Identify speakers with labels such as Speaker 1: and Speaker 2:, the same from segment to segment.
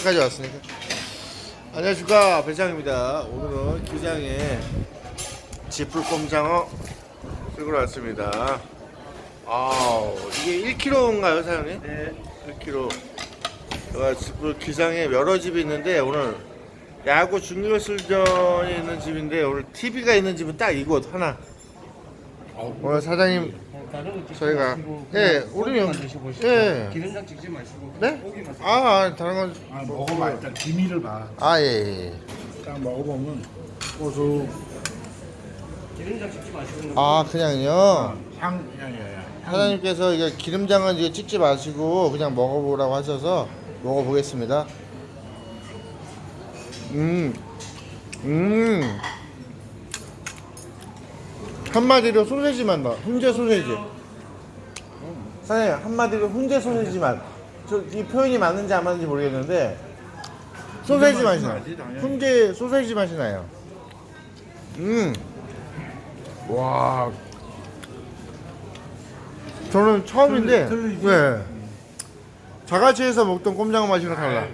Speaker 1: 까지 왔으니까. 안녕하십니까 배짱입니다. 오늘은 기장에 지풀 꼼장어 찍으러 왔습니다. 아 이게 1kg인가요 사장님? 네. 1kg. 제가 지풀 기장에 여러 집이 있는데 오늘 야구 중결승전이 있는 집인데 오늘 TV가 있는 집은 딱 이곳 하나. 오늘 사장님
Speaker 2: 다른 거 찍지
Speaker 1: 저희가-
Speaker 2: 마시고
Speaker 1: 예,
Speaker 2: 그냥
Speaker 1: 우리는-
Speaker 2: 고기만 드시고
Speaker 1: 예.
Speaker 2: 기름장 찍지 마시고
Speaker 1: 네?
Speaker 2: 고기만 드세요.
Speaker 1: 아 아, 다른 건
Speaker 3: 아, 먹어봐 일단 기미를 봐.
Speaker 1: 아, 예, 예.
Speaker 3: 딱 먹어보면 고수
Speaker 2: 기름장 찍지 마시고
Speaker 1: 아, 그냥요?
Speaker 3: 향, 야야야.
Speaker 1: 사장님께서 이게 기름장은 이게 찍지 마시고 그냥 먹어보라고 하셔서 먹어보겠습니다. 음, 음. 한마디로 소세지 맛 나. 훈제 소세지. 사장님, 한마디로 훈제 소세지 맛. 저, 이 표현이 맞는지 안 맞는지 모르겠는데, 소세지 맛이 나요.
Speaker 3: 당연히.
Speaker 1: 훈제 소세지 맛이 나요. 음. 와, 저는 처음인데,
Speaker 3: 틀리-?
Speaker 1: 네. 자갈치에서 먹던 꼼장어 맛이랑 달라.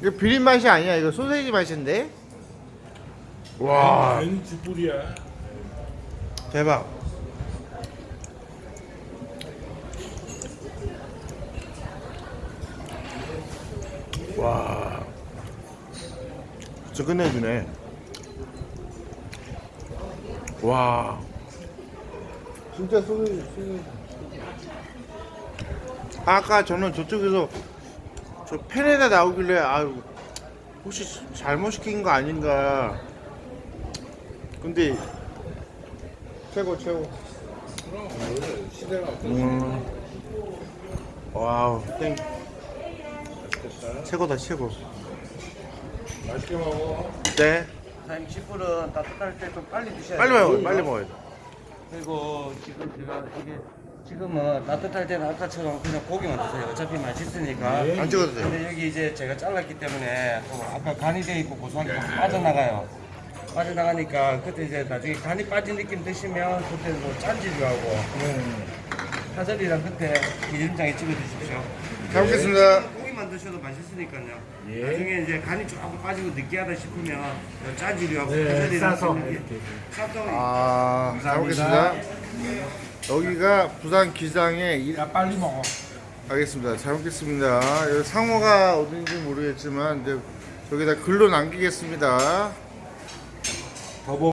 Speaker 1: 이거 비린 맛이 아니야. 이거 소세지 맛인데. 와,
Speaker 3: 괜히 쥐뿔이야.
Speaker 1: 대박. 와, 진짜 끝내주네. 와, 진짜 소세지, 소세지. 아까 저는 저쪽에서 저 펜에다 나오길래 아유 혹시 잘못 시킨 거 아닌가 근데 최고 최고
Speaker 3: 시대가
Speaker 1: 음. 와우 땡 최고다 최고
Speaker 3: 맛있게 먹어.
Speaker 1: 네
Speaker 2: 사장님 지풀은 따뜻할 때 좀 빨리 드셔야
Speaker 1: 빨리
Speaker 2: 돼요.
Speaker 1: 먹어요 빨리 먹어요
Speaker 2: 그리고 지금 제가 이게 지금은 따뜻할 때는 아까처럼 그냥 고기만 드세요. 어차피 맛있으니까.
Speaker 3: 네.
Speaker 1: 안 찍어도 돼요
Speaker 2: 근데 여기 이제 제가 잘랐기 때문에 또 아까 간이 돼 있고 고소한 게 빠져나가요. 빠져나가니까 그때 이제 나중에 간이 빠진 느낌 드시면 그때 뭐 짠지도 하고
Speaker 3: 네.
Speaker 2: 파절이랑 그때 기름장에 찍어 드십시오.
Speaker 1: 잘 먹겠습니다
Speaker 2: 고기만 드셔도 맛있으니까요.
Speaker 3: 예.
Speaker 2: 나중에 이제 간이 조금 빠지고 느끼하다 싶으면 짜지류하고
Speaker 3: 네,
Speaker 2: 파절이랑
Speaker 3: 싸서 이렇게.
Speaker 2: 싸서
Speaker 1: 아 잘 먹겠습니다 여기가 부산 기장의 일
Speaker 3: 야 빨리 먹어.
Speaker 1: 알겠습니다. 잘 먹겠습니다. 여기 상호가 어딘지 모르겠지만 이제 저기다 글로 남기겠습니다.
Speaker 3: 더 먹.